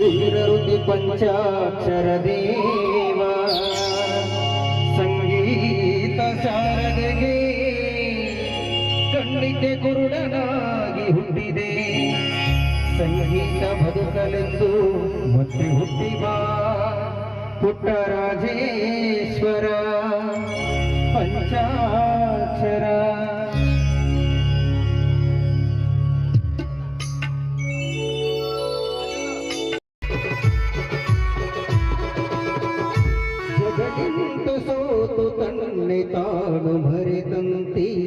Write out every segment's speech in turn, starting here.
ವೀರರುತಿ ಪಂಚಾಕ್ಷರ ದೇವ ಸಂಗೀತ ಶಾರದೆಗೆ ಖಂಡಿತೆ ಕುರುಡನಾಗಿ ಹುಟ್ಟಿದೆ. ಸಂಗೀತ ಬದುಕಲೆಂದು ಮತ್ತೆ ಹುಟ್ಟಿಬಾ ಪುಟ್ಟರಾಜೇಶ್ವರ. तन्ता भरे दन्ति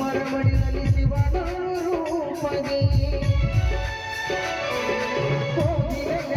ಮರಮಡಿದಲ್ಲಿ ಶಿವನ ರೂಪಗೆ ಹೋಗಿರಯ್ಯ